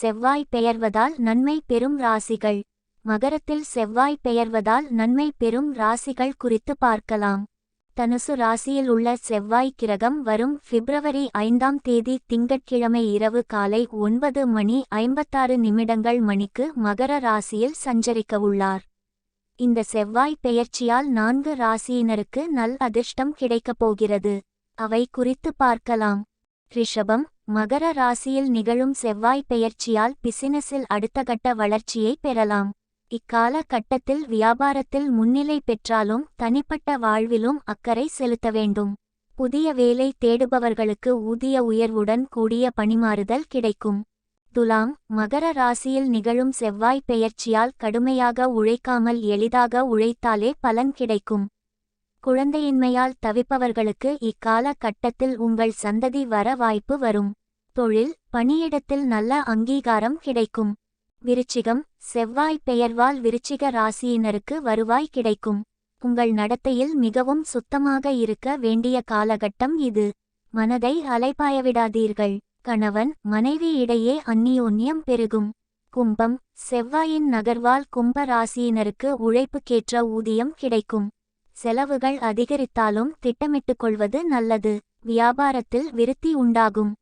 செவ்வாய் பெயர்வதால் நன்மை பெறும் ராசிகள். மகரத்தில் செவ்வாய் பெயர்வதால் நன்மை பெறும் ராசிகள் குறித்து பார்க்கலாம். தனுசு ராசியில் உள்ள செவ்வாய் கிரகம் வரும் பிப்ரவரி ஐந்தாம் தேதி திங்கட்கிழமை இரவு காலை ஒன்பது மணி ஐம்பத்தாறு நிமிடங்கள் மணிக்கு மகர ராசியில் சஞ்சரிக்க உள்ளார். இந்த செவ்வாய் பெயர்ச்சியால் நான்கு ராசியினருக்கு நல் அதிர்ஷ்டம் கிடைக்கப் போகிறது. அவை குறித்து பார்க்கலாம். ரிஷபம் மகர ராசியில் நிகழும் செவ்வாய் பெயர்ச்சியால் பிசினஸில் அடுத்த கட்ட வளர்ச்சியை பெறலாம். இக்கால கட்டத்தில் வியாபாரத்தில் முன்னிலை பெற்றாலும் தனிப்பட்ட வாழ்விலும் அக்கறை செலுத்த வேண்டும். புதிய வேலை தேடுபவர்களுக்கு ஊதிய உயர்வுடன் கூடிய பணிமாறுதல் கிடைக்கும். துலாம் மகர ராசியில் நிகழும் செவ்வாய் பெயர்ச்சியால் கடுமையாக உழைக்காமல் எளிதாக உழைத்தாலே பலன் கிடைக்கும். குழந்தையின்மையால் தவிப்பவர்களுக்கு இக்கால கட்டத்தில் உங்கள் சந்ததி வர வாய்ப்பு வரும். தொழில் பணியிடத்தில் நல்ல அங்கீகாரம் கிடைக்கும். விருச்சிகம் செவ்வாய் பெயர்வால் விருச்சிக ராசியினருக்கு வருவாய் கிடைக்கும். உங்கள் நடத்தையில் மிகவும் சுத்தமாக இருக்க வேண்டிய காலகட்டம் இது. மனதை அலைபாயவிடாதீர்கள் கணவன் மனைவி இடையே அந்நியோன்யம் பெருகும். கும்பம் செவ்வாயின் நகர்வால் கும்ப ராசியினருக்கு உழைப்புக்கேற்ற ஊதியம் கிடைக்கும். செலவுகள் அதிகரித்தாலும் திட்டமிட்டுக் கொள்வது நல்லது. வியாபாரத்தில் விருத்தி உண்டாகும்.